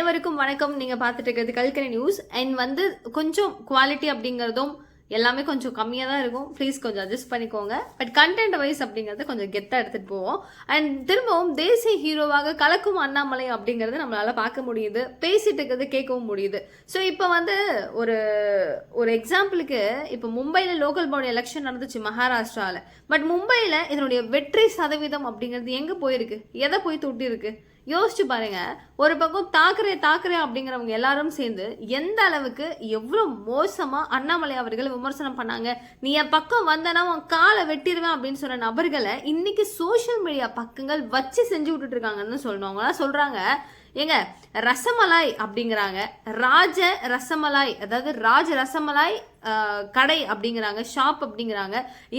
அனைவருக்கும் வணக்கம். நீங்க பார்த்துட்டு இருக்கிறது கல்கரி நியூஸ். அண்ட் வந்து கொஞ்சம் குவாலிட்டி அப்படிங்கிறதும் எல்லாமே கொஞ்சம் கம்மியாக தான் இருக்கும். ப்ளீஸ் கொஞ்சம் அட்ஜஸ்ட் பண்ணிக்கோங்க. பட் கண்டென்ட் வைஸ் அப்படிங்கிறது கொஞ்சம் கெத்தாக எடுத்துகிட்டு போவோம். அண்ட் திரும்பவும் தேசிய ஹீரோவாக கலக்கும் அண்ணாமலை அப்படிங்கிறது நம்மளால் பார்க்க முடியுது. பேசிட்டு இருக்கிறது கேட்கவும் முடியுது. ஸோ இப்போ வந்து ஒரு ஒரு எக்ஸாம்பிளுக்கு இப்போ மும்பையில் லோக்கல் பாடி எலெக்ஷன் நடந்துச்சு மகாராஷ்டிராவில் பட் மும்பையில் இதனுடைய வெற்றி சதவீதம் அப்படிங்கிறது எங்கே போயிருக்கு? எதை போய் தொட்டிருக்கு? யோசிச்சு பாருங்க. ஒரு பக்கம் தாக்கரே தாக்கரே அப்படிங்கிறவங்க எல்லாரும் சேர்ந்து எந்த அளவுக்கு எவ்வளோ மோசமா அண்ணாமலை அவர்கள் விமர்சனம் பண்ணாங்க. நீ என் பக்கம் வந்தனா உன் காலை வெட்டிடுவேன் அப்படின்னு சொன்ன நபர்களை இன்னைக்கு சோஷியல் மீடியா பக்கங்கள் வச்சு செஞ்சு விட்டுட்டு இருக்காங்கன்னு சொல்லணும். அவங்களாம் சொல்றாங்க ஏங்க ரசமலாய் அப்படிங்கிறாங்க. ராஜ ரசமலாய் அதாவது ராஜ ரசமலாய் கடை அப்படிங்கிறாங்க ஷாப் அப்படிங்கிறாங்க.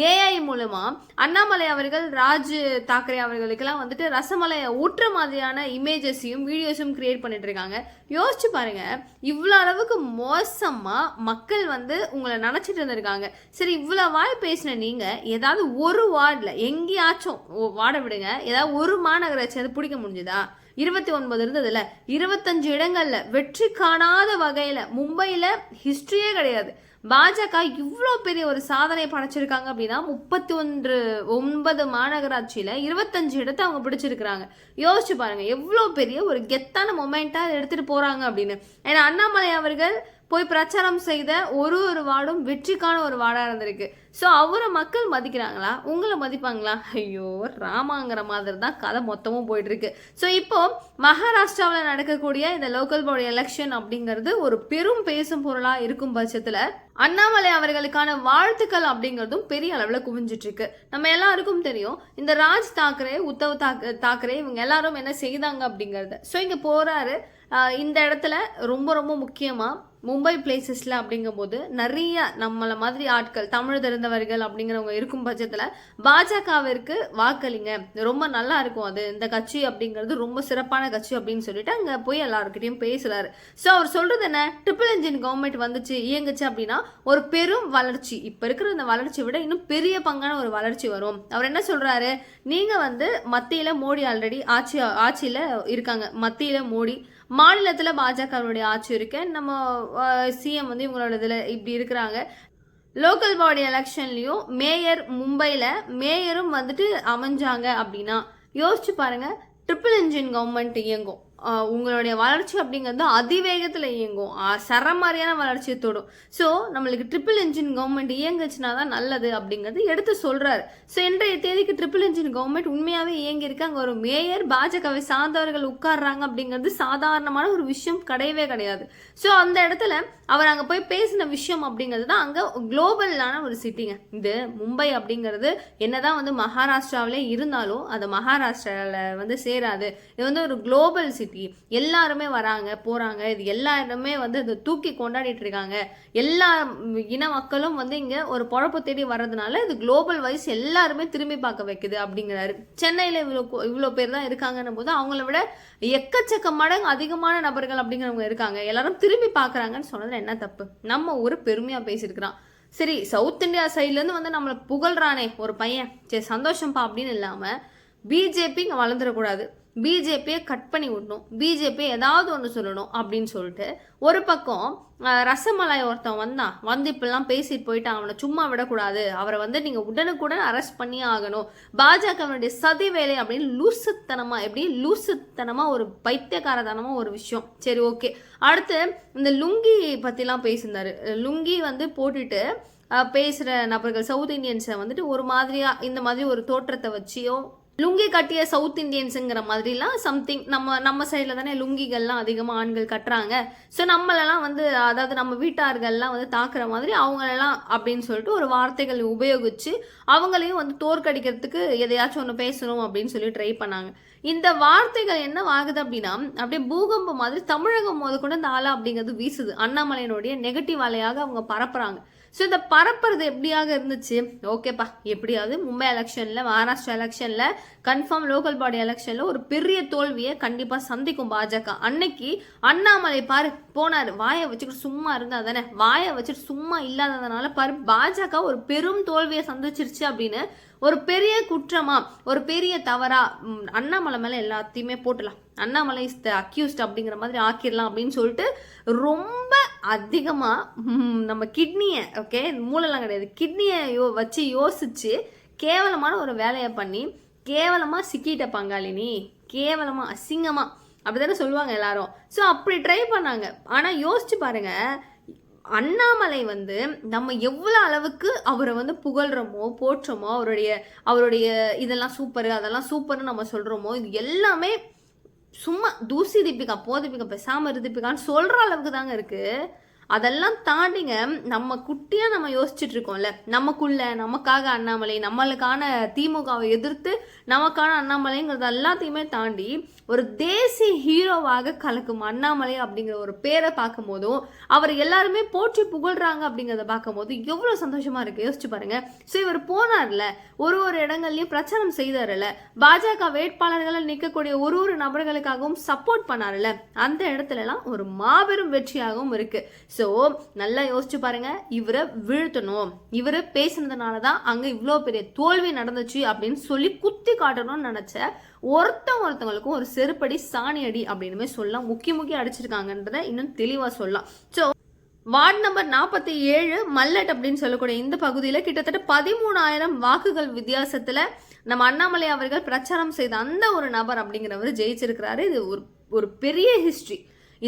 ஏஐ மூலமாக அண்ணாமலை அவர்கள் ராஜ் தாக்கரே அவர்களுக்கெல்லாம் வந்துட்டு ரசமலையை ஊற்ற மாதிரியான இமேஜஸையும் வீடியோஸும் கிரியேட் பண்ணிட்டு இருக்காங்க. யோசிச்சு பாருங்க இவ்வளோ அளவுக்கு மோசமாக மக்கள் வந்து உங்களை நினச்சிட்டு இருந்திருக்காங்க. சரி இவ்வளோ வாய் பேசின நீங்கள் ஏதாவது ஒரு வார்டில் எங்கேயாச்சும் வார்டை விடுங்க ஏதாவது ஒரு மாநகராட்சி அது பிடிக்க முடிஞ்சுதா? இருபத்தி ஒன்பது இருந்ததுல இருபத்தஞ்சு இடங்கள்ல வெற்றி காணாத வகையில மும்பையில ஹிஸ்டரியே கிடையாது. பாஜக இவ்வளோ பெரிய ஒரு சாதனை படைச்சிருக்காங்க அப்படின்னா முப்பத்தி ஒன்று ஒன்பது மாநகராட்சியில் இருபத்தஞ்சு இடத்த அவங்க பிடிச்சிருக்கிறாங்க. யோசிச்சு பாருங்க எவ்வளோ பெரிய ஒரு கெத்தான மொமெண்ட்டாக எடுத்துகிட்டு போகிறாங்க அப்படின்னு. ஏன்னா அண்ணாமலை அவர்கள் போய் பிரச்சாரம் செய்த ஒரு ஒரு வார்டும் வெற்றிக்கான ஒரு வார்டாக இருந்திருக்கு. ஸோ அவரை மக்கள் மதிக்கிறாங்களா? உங்களை மதிப்பாங்களா? ஐயோ ராமாங்கிற மாதிரி தான் கதை மொத்தமும் போயிட்டுருக்கு. ஸோ இப்போ மகாராஷ்டிராவில் நடக்கக்கூடிய இந்த லோக்கல் பாடி எலெக்ஷன் அப்படிங்கிறது ஒரு பெரும் பேசும் பொருளாக இருக்கும் பட்சத்தில் அண்ணாமலை அவர்களுக்கான வாழ்த்துக்கள் அப்படிங்கிறதும் பெரிய அளவில் குவிஞ்சிட்ருக்கு நம்ம எல்லாருக்கும் தெரியும் இந்த ராஜ் தாக்கரே உத்தவ் தாக் தாக்கரே இவங்க எல்லாரும் என்ன செய்தாங்க அப்படிங்கிறத. ஸோ இங்கே போகிறாரு இந்த இடத்துல ரொம்ப ரொம்ப முக்கியமாக மும்பை பிளேசஸில் அப்படிங்கும்போது நிறைய நம்மளை மாதிரி ஆட்கள் தமிழ் தெரிந்தவர்கள் அப்படிங்கிறவங்க இருக்கும் பட்சத்தில் பாஜகவிற்கு வாக்களிங்க. ரொம்ப நல்லா இருக்கும் அது. இந்த கட்சி அப்படிங்கிறது ரொம்ப சிறப்பான கட்சி அப்படின்னு சொல்லிட்டு அங்கே போய் எல்லாருக்கிட்டையும் பேசுகிறாரு ஸோ அவர் சொல்கிறது என்ன? ட்ரிபிள் இன்ஜின் கவர்மெண்ட் வந்துச்சு இயங்குச்சு அப்படின்னா ஒரு பெரும் வளர்ச்சி. இப்போ இருக்கிற இந்த வளர்ச்சியை விட இன்னும் பெரிய பங்கான ஒரு வளர்ச்சி வரும். அவர் என்ன சொல்கிறாரு நீங்கள் வந்து மத்தியில் மோடி ஆல்ரெடி ஆட்சி ஆட்சியில் இருக்காங்க. மத்தியில் மோடி மாநிலத்தில் பாஜகவுடைய ஆட்சி இருக்கு. நம்ம சிஎம் வந்து இவங்களோட இதில் இப்படி இருக்கிறாங்க. லோக்கல் பாடி எலெக்ஷன்லேயும் மேயர் மும்பையில் மேயரும் வந்துட்டு அமைஞ்சாங்க அப்படின்னா யோசிச்சு பாருங்கள் ட்ரிபிள் இன்ஜின் கவர்மெண்ட் இயங்கும். உங்களுடைய வளர்ச்சி அப்படிங்கிறது அதிவேகத்தில் இயங்கும். சரமாரியான வளர்ச்சியை தொடும். ஸோ நம்மளுக்கு ட்ரிபிள் இன்ஜின் கவர்மெண்ட் இயங்குச்சுனா தான் நல்லது அப்படிங்கிறது எடுத்து சொல்கிறாரு ஸோ இன்றைய தேதிக்கு ட்ரிபிள் இன்ஜின் கவர்மெண்ட் உண்மையாகவே இயங்கியிருக்கு. அங்கே ஒரு மேயர் பாஜகவை சார்ந்தவர்கள் உட்கார்றாங்க அப்படிங்கிறது சாதாரணமான ஒரு விஷயம் கிடையவே கிடையாது. ஸோ அந்த இடத்துல அவர் அங்கே போய் பேசின விஷயம் அப்படிங்கிறது தான் அங்கே குளோபலான ஒரு சிட்டிங்க இது மும்பை அப்படிங்கிறது என்னதான் வந்து மகாராஷ்டிராவிலே இருந்தாலும் அது மகாராஷ்டிராவில் வந்து சேராது. இது வந்து ஒரு குளோபல் சிட்டி எல்லாருமே வராங்க போகிறாங்க இது எல்லாருமே வந்து இந்த தூக்கி கொண்டாடிட்டு இருக்காங்க. எல்லா இன மக்களும் வந்து இங்கே ஒரு பொழப்பு தேடி வர்றதுனால இது குளோபல் வைஸ் எல்லாருமே திரும்பி பார்க்க வைக்குது அப்படிங்கிறாரு. சென்னையில் இவ்வளோ இவ்வளோ பேர் தான் இருக்காங்கன்னும் போது அவங்கள விட எக்கச்சக்க மடங்கு அதிகமான நபர்கள் அப்படிங்கிறவங்க இருக்காங்க. எல்லாரும் திரும்பி பார்க்குறாங்கன்னு சொன்னதில் என்ன தப்பு? நம்ம ஒரு பெருமையாக பேசியிருக்கிறான். சரி சவுத் இந்தியா சைட்லேருந்து வந்து நம்மளை புகழ்றானே ஒரு பையன். சரி சந்தோஷம்ப்பா அப்படின்னு இல்லாமல் பிஜேபி இங்கே வளர்ந்துடக்கூடாது. பிஜேபியை கட் பண்ணி விடணும். பிஜேபி ஏதாவது ஒன்று சொல்லணும் அப்படின்னு சொல்லிட்டு ஒரு பக்கம் ரசமலாய் ஒருத்தன் வந்தான் வந்து இப்படிலாம் பேசிட்டு போயிட்டான் அவனை சும்மா விடக்கூடாது. அவரை வந்து நீங்கள் உடனுக்குடன் அரெஸ்ட் பண்ணியே ஆகணும். பாஜகவினுடைய சதி வேலை அப்படின்னு லூசுத்தனமாக எப்படி லூசுத்தனமாக ஒரு பைத்தியக்காரதனமாக ஒரு விஷயம். சரி ஓகே அடுத்து இந்த லுங்கி பற்றிலாம் பேசியிருந்தாரு. லுங்கி வந்து போட்டுட்டு பேசுகிற நபர்கள் சவுத் இந்தியன்ஸை வந்துட்டு ஒரு மாதிரியாக இந்த மாதிரி ஒரு தோற்றத்தை வச்சியோ லுங்கி கட்டிய சவுத் இந்தியன்ஸுங்கிற மாதிரிலாம் சம்திங் நம்ம நம்ம சைடில் தானே லுங்கிகள்லாம் அதிகமாக ஆண்கள் கட்டுறாங்க. ஸோ நம்மளெல்லாம் வந்து அதாவது நம்ம வீட்டார்கள்லாம் வந்து தாக்குற மாதிரி அவங்களெல்லாம் அப்படின்னு சொல்லிட்டு ஒரு வார்த்தைகள் உபயோகித்து அவங்களையும் வந்து தோற்கடிக்கிறதுக்கு எதையாச்சும் ஒன்று பேசணும் அப்படின்னு சொல்லி ட்ரை பண்ணாங்க. இந்த வார்த்தைகள் என்ன ஆகுது அப்படின்னா அப்படியே பூகம்பம் மாதிரி தமிழகம் முதல் கூட இந்த ஆளா அப்படிங்கிறது வீசுது. அண்ணாமலையினுடைய நெகட்டிவ் அலையாக அவங்க பரப்புறாங்க. ஸோ இந்த பரப்புறது எப்படியாக இருந்துச்சு? ஓகேப்பா. எப்படியாவது மும்பை எலெக்ஷனில் மகாராஷ்டிரா எலெக்ஷனில் கன்ஃபார்ம் லோக்கல் பாடி எலெக்ஷனில் ஒரு பெரிய தோல்வியை கண்டிப்பாக சந்திக்கும் பாஜக. அன்னைக்கு அண்ணாமலை பாரு போனார். வாயை வச்சுக்கிட்டு சும்மா இருந்தா தானே? வாயை வச்சுட்டு சும்மா இல்லாததுனால பாரு பாஜக ஒரு பெரும் தோல்வியை சந்திச்சிருச்சு அப்படின்னு ஒரு பெரிய குற்றமா ஒரு பெரிய தவறா அண்ணாமலை மேல எல்லாத்தையுமே போட்டலாம் அண்ணாமலை இஸ் த அக்யூஸ்ட் அப்படிங்கிற மாதிரி ஆக்கிடலாம் அப்படின்னு சொல்லிட்டு ரொம்ப அதிகமாக நம்ம கிட்னியை ஓகே மூளைலாம் கிடையாது. கிட்னியை யோ வச்சு யோசிச்சு கேவலமான ஒரு வேலையை பண்ணி கேவலமாக சிக்கிட்ட பங்காளினி கேவலமாக அசிங்கமாக அப்படி தானே சொல்லுவாங்க எல்லாரும். ஸோ அப்படி ட்ரை பண்ணாங்க. ஆனால் யோசிச்சு பாருங்கள் அண்ணாமலை வந்து நம்ம எவ்வளோ அளவுக்கு அவரை வந்து புகழ்கிறோமோ போற்றோமோ அவருடைய அவருடைய இதெல்லாம் சூப்பர் அதெல்லாம் சூப்பர்னு நம்ம சொல்கிறோமோ இது எல்லாமே சும்மா தூசி தீபிகா போ தீபிகா பேசாமல் தீபிகான்னு சொல்கிற அளவுக்கு தாங்க இருக்குது அதெல்லாம் தாண்டிங்க நம்ம குட்டியாக நம்ம யோசிச்சுட்டு இருக்கோம்ல. நமக்குள்ள நமக்காக அண்ணாமலை நம்மளுக்கான திமுகவை எதிர்த்து நமக்கான அண்ணாமலைங்கிறது எல்லாத்தையுமே தாண்டி ஒரு தேசிய ஹீரோவாக கலக்கும் அண்ணாமலை அப்படிங்கிற ஒரு பேரை பார்க்கும் போதும் அவர் எல்லாருமே போற்றி புகழ்றாங்க அப்படிங்கிறத பார்க்கும் போது எவ்வளோ சந்தோஷமா இருக்கு. யோசிச்சு பாருங்க. ஸோ இவர் போனார்ல ஒரு ஒரு இடங்கள்லையும் பிரச்சாரம் செய்தார்ல பாஜக வேட்பாளர்களை நிற்கக்கூடிய ஒரு ஒரு நபர்களுக்காகவும் சப்போர்ட் பண்ணார்ல அந்த இடத்துல எல்லாம் ஒரு மாபெரும் வெற்றியாகவும் இருக்கு. ஸோ ஸோ நல்லா யோசிச்சு பாருங்க. இவரை வீழ்த்தணும். இவர் பேசுனதுனால தான் அங்கே இவ்வளோ பெரிய தோல்வி நடந்துச்சு அப்படின்னு சொல்லி குத்தி காட்டணும்னு நினச்ச ஒருத்தவங்க ஒருத்தவங்களுக்கும் ஒரு செருப்படி சாணி அடி அப்படின்னுமே சொல்லலாம். முக்கிய முக்கிய அடிச்சிருக்காங்கன்றத இன்னும் தெளிவாக சொல்லலாம். ஸோ வார்டு நம்பர் நாற்பத்தி ஏழு மல்லட் அப்படின்னு சொல்லக்கூடிய இந்த பகுதியில் கிட்டத்தட்ட பதிமூணாயிரம் வாக்குகள் வித்தியாசத்தில் நம்ம அண்ணாமலை அவர்கள் பிரச்சாரம் செய்த அந்த ஒரு நபர் அப்படிங்கிறவர் ஜெயிச்சிருக்கிறாரு. இது ஒரு ஒரு பெரிய ஹிஸ்ட்ரி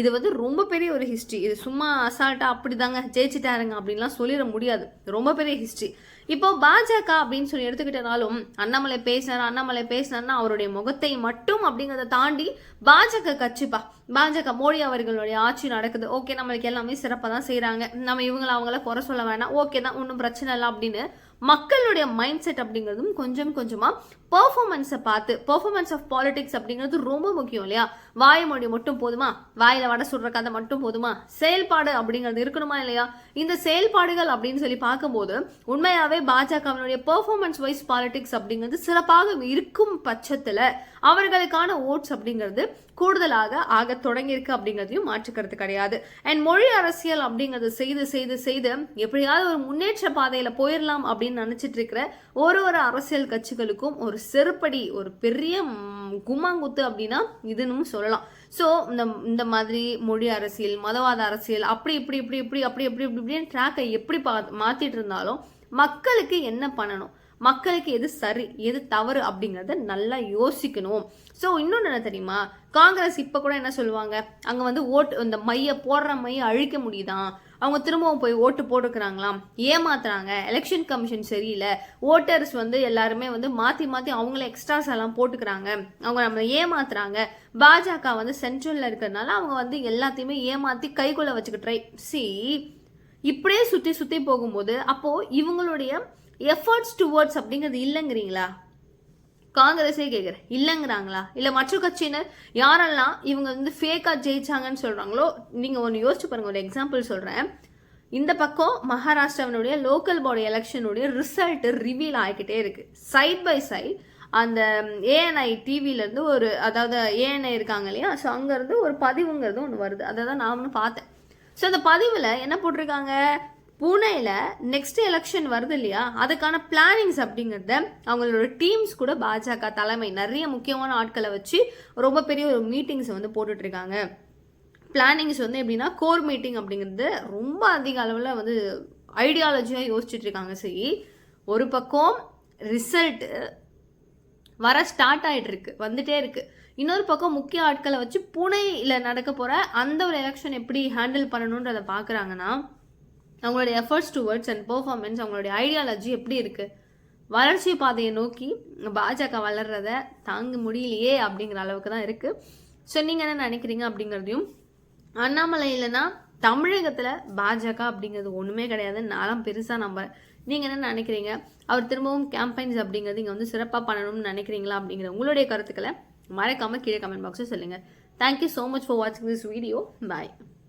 இது வந்து ரொம்ப பெரிய ஒரு ஹிஸ்ட்ரி இது சும்மா அசால்ட்டாக அப்படி தாங்க ஜெயிச்சிட்டாருங்க அப்படின்லாம் சொல்லிட முடியாது. ரொம்ப பெரிய ஹிஸ்ட்ரி இப்போ பாஜக அப்படின்னு சொல்லி எடுத்துக்கிட்டனாலும் அண்ணாமலை பேசினார் அண்ணாமலை பேசினார்னா அவருடைய முகத்தை மட்டும் அப்படிங்கிறத தாண்டி பாஜக கட்சிப்பா. பாஜக மோடி அவர்களுடைய ஆட்சி நடக்குது. ஓகே நம்மளுக்கு எல்லாமே சிறப்பாக தான் செய்கிறாங்க நம்ம இவங்கள அவங்கள குறை சொல்ல வேணாம். ஓகே தான் ஒன்றும் பிரச்சனை இல்லை அப்படின்னு மக்களுடைய மைண்ட் செட் அப்படிங்கிறதும் கொஞ்சம் கொஞ்சமாக பர்ஃபார்மன்ஸை பார்த்து பர்ஃபார்மன்ஸ் ஆஃப் பாலிடிக்ஸ் அப்படிங்கிறது ரொம்ப முக்கியம் இல்லையா? வாய மொழி மட்டும் போதுமா? வாயில வடை சுடுற கதை மட்டும் போதுமா? செயல்பாடு அப்படிங்கிறது இருக்கணுமா இல்லையா? இந்த செயல்பாடுகள் அப்படின்னு சொல்லி பார்க்கும்போது உண்மையாவே பாஜகவினுடைய பெர்ஃபார்மன்ஸ் வைஸ் பாலிடிக்ஸ் அப்படிங்கிறது சிறப்பாக இருக்கும் பட்சத்தில் அவர்களுக்கான ஓட்ஸ் அப்படிங்கிறது கூடுதலாக ஆக தொடங்கியிருக்கு அப்படிங்கிறதையும் மாற்றுக்கிறது கிடையாது. அண்ட் மொழி அரசியல் அப்படிங்கிறது செய்து செய்து செய்து எப்படியாவது ஒரு முன்னேற்ற பாதையில போயிடலாம் அப்படின்னு நினைச்சிட்டு இருக்கிற ஒரு ஒரு அரசியல் கட்சிகளுக்கும் ஒரு செருப்படி ஒரு பெரிய கும்மாங்குத்து அப்படின்னா இதுன்னு சொல்லலாம். ஸோ இந்த இந்த மாதிரி மொழி அரசியல் மதவாத அரசியல் அப்படி இப்படி இப்படி இப்படி அப்படி இப்படி இப்படி இப்படின்னு ட்ராக்கை எப்படி பா மாற்றிட்டு இருந்தாலும் மக்களுக்கு என்ன பண்ணணும்? மக்களுக்கு எது சரி எது தவறு அப்படிங்கிறத நல்லா யோசிக்கணும். ஸோ இன்னொன்று என்ன தெரியுமா? காங்கிரஸ் இப்போ கூட என்ன சொல்லுவாங்க? அங்கே வந்து ஓட்டு இந்த மைய போடுற மைய அழிக்க முடியுதான் அவங்க திரும்பவும் போய் ஓட்டு போட்டுக்கிறாங்களாம். ஏமாத்துறாங்க. எலெக்ஷன் கமிஷன் சரியில்லை. ஓட்டர்ஸ் வந்து எல்லாருமே வந்து மாற்றி மாற்றி அவங்கள எக்ஸ்ட்ராஸ் எல்லாம் போட்டுக்கிறாங்க. அவங்க நம்மளை ஏமாத்துறாங்க. பாஜக வந்து சென்ட்ரலில் இருக்கிறதுனால அவங்க வந்து எல்லாத்தையுமே ஏமாற்றி கைக்குள்ள வச்சுக்க ட்ரை சி இப்படியே சுற்றி சுற்றி போகும்போது அப்போது இவங்களுடைய எஃபர்ட்ஸ் டுவர்ட்ஸ் அப்படிங்கிறது இல்லைங்கிறீங்களா? காங்கிரஸே கேட்குறேன் இல்லைங்கிறாங்களா? இல்லை மற்ற கட்சியினர் யாரெல்லாம் இவங்க வந்து ஃபேக்காக ஜெயிச்சாங்கன்னு சொல்கிறாங்களோ நீங்கள் ஒன்று யோசிச்சு பாருங்கள் ஒரு எக்ஸாம்பிள் சொல்கிறேன் இந்த பக்கம் மகாராஷ்டிராவினுடைய லோக்கல் பாடி எலெக்ஷனுடைய ரிசல்ட் ரிவீல் ஆகிக்கிட்டே இருக்குது சைட் பை சைட் அந்த ஏஎன்ஐ டிவிலேருந்து ஒரு அதாவது ஏஎன்ஐ இருக்காங்க இல்லையா? ஸோ அங்கேருந்து ஒரு பதிவுங்கிறது ஒன்று வருது. அதை தான் நான் பார்த்தேன். ஸோ அந்த பதிவில் என்ன போட்டிருக்காங்க? பூனேயில் நெக்ஸ்ட் எலெக்ஷன் வருது இல்லையா? அதுக்கான பிளானிங்ஸ் அப்படிங்கிறத அவங்களோட டீம்ஸ் கூட பாஜக தலைமை நிறைய முக்கியமான ஆட்களை வச்சு ரொம்ப பெரிய ஒரு மீட்டிங்ஸ் வந்து போட்டுட்ருக்காங்க பிளானிங்ஸ் வந்து எப்படின்னா கோர் மீட்டிங் அப்படிங்கிறது ரொம்ப அதிக அளவில் வந்து ஐடியாலஜியாக யோசிச்சுட்டு இருக்காங்க சரி ஒரு பக்கம் ரிசல்ட்டு வர ஸ்டார்ட் ஆகிட்டு இருக்கு வந்துட்டே இருக்கு. இன்னொரு பக்கம் முக்கிய ஆட்களை வச்சு புனேயில் நடக்க போகிற அந்த ஒரு எலெக்ஷன் எப்படி ஹேண்டில் பண்ணணுன்றதை பார்க்குறாங்கன்னா அவங்களுடைய எஃபர்ட்ஸ் டுவர்ட்ஸ் அண்ட் பர்ஃபார்மன்ஸ் அவங்களுடைய ஐடியாலஜி எப்படி இருக்குது வளர்ச்சி பாதையை நோக்கி பாஜக வளர்றத தாங்க முடியலையே அப்படிங்கிற அளவுக்கு தான் இருக்குது ஸோ நீங்கள் என்ன நினைக்கிறீங்க அப்படிங்கிறதையும் அண்ணாமலை இல்லைன்னா தமிழகத்தில் பாஜக அப்படிங்கிறது ஒன்றுமே கிடையாது. நானும் பெருசாக நம்புறேன் நீங்கள் என்ன நினைக்கிறீங்க? அவர் திரும்பவும் கேம்பெயின்ஸ் அப்படிங்கிறது இங்கே வந்து சிறப்பாக பண்ணணும்னு நினைக்கிறீங்களா அப்படிங்கிற உங்களுடைய கருத்துக்களை மறக்காமல் கீழே கமெண்ட் பாக்ஸில் சொல்லுங்கள் thank you so much for வாட்சிங் திஸ் வீடியோ பாய்